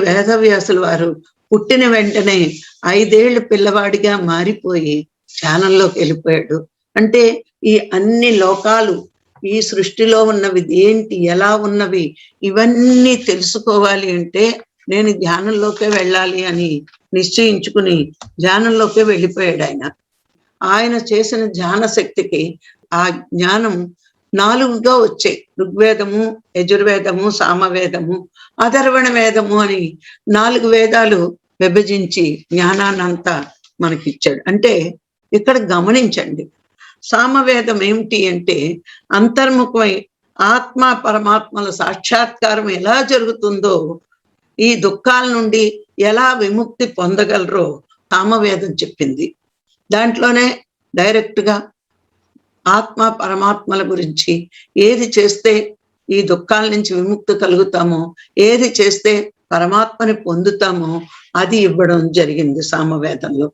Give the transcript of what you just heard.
వేదవ్యాసులు వారు పుట్టిన వెంటనే ఐదేళ్ళ పిల్లవాడిగా మారిపోయి ధ్యానంలోకి వెళ్ళిపోయాడు. అంటే ఈ అన్ని లోకాలు ఈ సృష్టిలో ఉన్నవి ఏంటి ఎలా ఉన్నవి ఇవన్నీ తెలుసుకోవాలి అంటే నేను ధ్యానంలోకే వెళ్ళాలి అని నిశ్చయించుకుని ధ్యానంలోకే వెళ్ళిపోయాడు ఆయన. ఆయన చేసిన ధ్యాన శక్తికి ఆ జ్ఞానం నాలుగుగా వచ్చాయి. ఋగ్వేదము యజుర్వేదము సామవేదము అధర్వణ వేదము అని నాలుగు వేదాలు విభజించి జ్ఞానాన్నంతా మనకిచ్చాడు. అంటే ఇక్కడ గమనించండి. సామవేదం ఏమిటి అంటే అంతర్ముఖమై ఆత్మ పరమాత్మల సాక్షాత్కారం ఎలా జరుగుతుందో ఈ దుఃఖాల నుండి ఎలా విముక్తి పొందగలరో సామవేదం చెప్పింది. దాంట్లోనే డైరెక్ట్గా ఆత్మ పరమాత్మల గురించి ఏది చేస్తే ఈ దుఃఖాల నుంచి విముక్తి కలుగుతామో ఏది చేస్తే పరమాత్మని పొందుతామో అది ఇవ్వడం జరిగింది సామవేదంలో.